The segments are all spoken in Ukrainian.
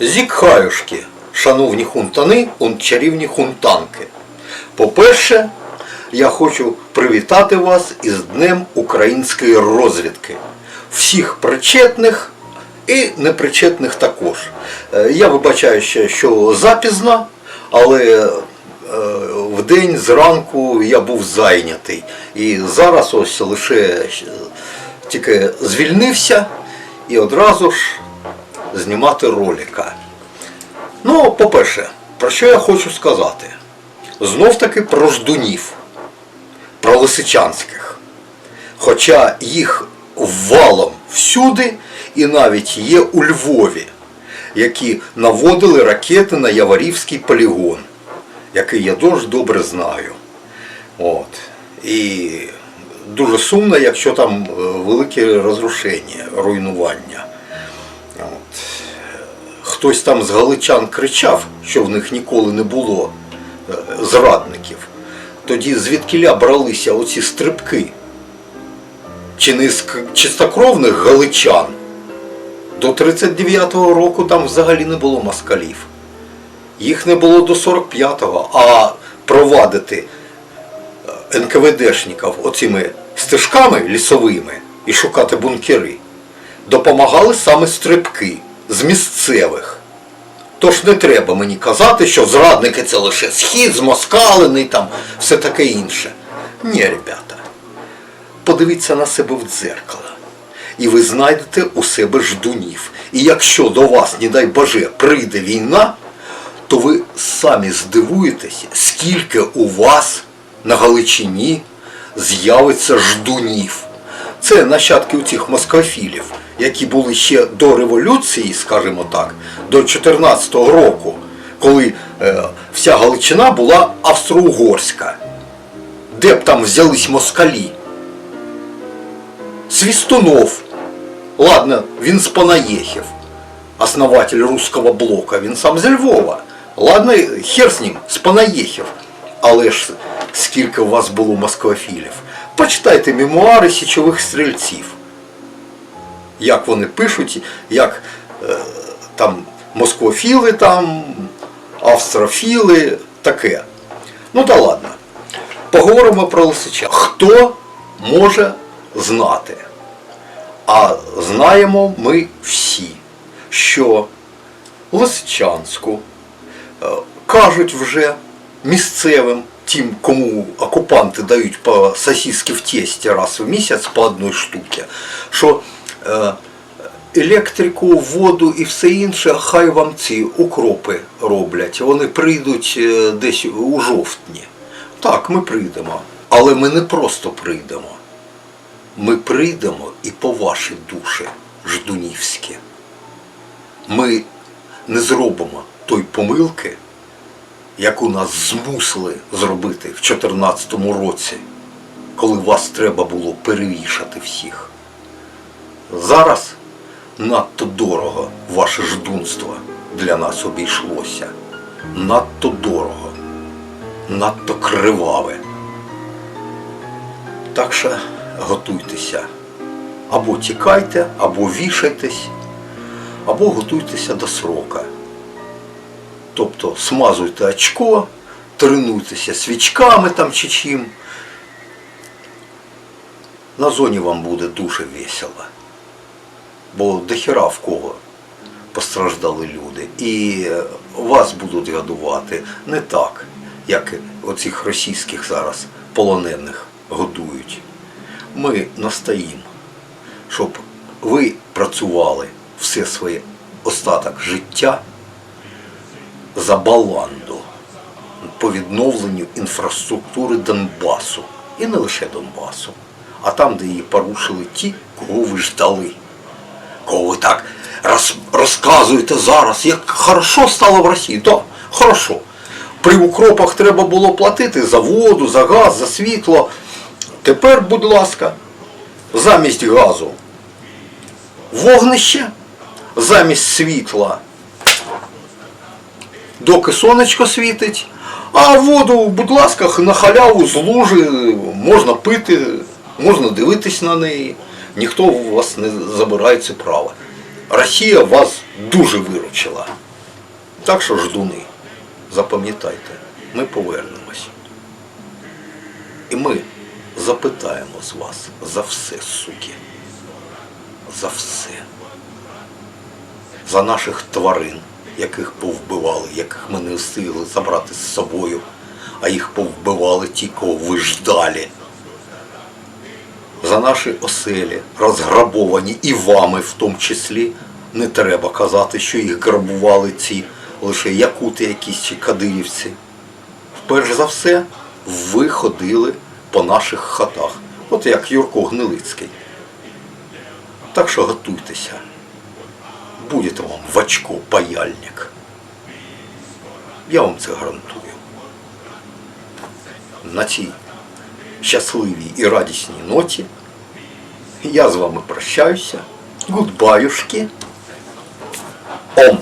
Зікхаюшки, шановні хунтани, чарівні хунтанки. По-перше, я хочу привітати вас із Днем української розвідки. Всіх причетних і непричетних також. Е, Я вибачаю ще, що запізно, але е, в день зранку я був зайнятий. І зараз ось лише е, тільки звільнився і одразу ж знімати ролика. Ну, по-перше, про що я хочу сказати? Знов таки про ждунів, про лисичанських. Хоча їх валом всюди і навіть є у Львові, які наводили ракети на Яворівський полігон, який я дуже добре знаю. От. І дуже сумно, якщо там е, велике розрушення, руйнування. Хтось там з галичан кричав, що в них ніколи не було е, зрадників. Тоді звідкіля бралися оці стрибки? Чи не з чистокровних галичан? До 39-го року там взагалі не було москалів. Їх не було до 45-го, а провадити е, НКВДшників оцими стежками лісовими і шукати бункери допомагали саме стрибки з місцевих. Тож не треба мені казати, що зрадники це лише схід, змоскалений там, все таке інше. Ні, ребята, подивіться на себе в дзеркало. І ви знайдете у себе ждунів. І якщо до вас, не дай Боже, прийде війна, то ви самі здивуєтеся, скільки у вас на Галичині з'явиться ждунів. Це нащадки у цих москофілів, які були ще до революції, скажімо так, до 14-го року, коли е, вся Галичина була австро-угорська. Де б там взялись москалі? Свистунов. Ладно, він з Панаєхів, основатель русского блока, він сам зі Львова. Ладно, хер з ним, з Панаєхів. Але ж скільки у вас було москвофілів. Почитайте мемуари січових стрільців. Як вони пишуть, як е, там москвофіли, там, австрофіли, таке. Ну та ладно. Поговоримо про Лисича. Хто може знати? А знаємо ми всі, що Лисичанську е, кажуть вже місцевим, тим, кому окупанти дають по сосиски в тесті раз в місяць по одній штуці, що електрику, воду і все інше, хай вам ці укропи роблять. Вони прийдуть е, десь у жовтні. Так, ми прийдемо. Але ми не просто прийдемо. Ми прийдемо і по ваші душі, ждунівські. Ми не зробимо той помилки, яку нас змусили зробити в 2014 році, коли вас треба було перевішати всіх. Зараз надто дорого ваше ждунство для нас обійшлося. Надто дорого, надто криваве. Так що готуйтеся. Або тікайте, або вішайтесь, або готуйтеся до срока. Тобто смазуйте очко, тренуйтеся свічками там чи чим. На зоні вам буде дуже весело. Бо дохіра в кого постраждали люди. І е, вас будуть годувати не так, як оцих російських зараз полонених годують. Ми настоїмо, щоб ви працювали все своє остаток життя за баланду по відновленню інфраструктури Донбасу. І не лише Донбасу, а там, де її порушили ті, кого ви ждали. Кого ви так роз, розказуєте зараз, як хорошо стало в Росії. Так, хорошо. При укропах треба було платити за воду, за газ, за світло. Тепер, будь ласка, замість газу вогнище, замість світла доки сонечко світить, а воду, будь ласка, на халяву з лужи можна пити, можна дивитись на неї. Ніхто у вас не забирає це право. Росія вас дуже виручила. Так що ждуни, запам'ятайте, ми повернемось. І ми запитаємо з вас за все, суки. За все. За наших тварин, яких повбивали, яких ми не встигли забрати з собою, а їх повбивали ті, кого ви ждали. За наші оселі, розграбовані і вами в тому числі, не треба казати, що їх грабували ці лише якути якісь чи кадирівці. Перш за все, ви ходили по наших хатах, от як Юрко Гнилицький. Так що готуйтеся. Буде вам в очко паяльник. Я вам це гарантую. На цій щасливій і радісній ноті я з вами прощаюся. Гудбаюшки. Ом.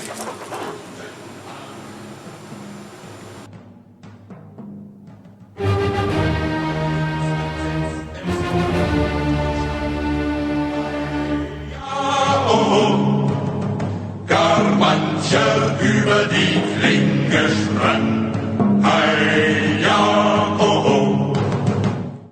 Gar mancher über die Klinge sprang.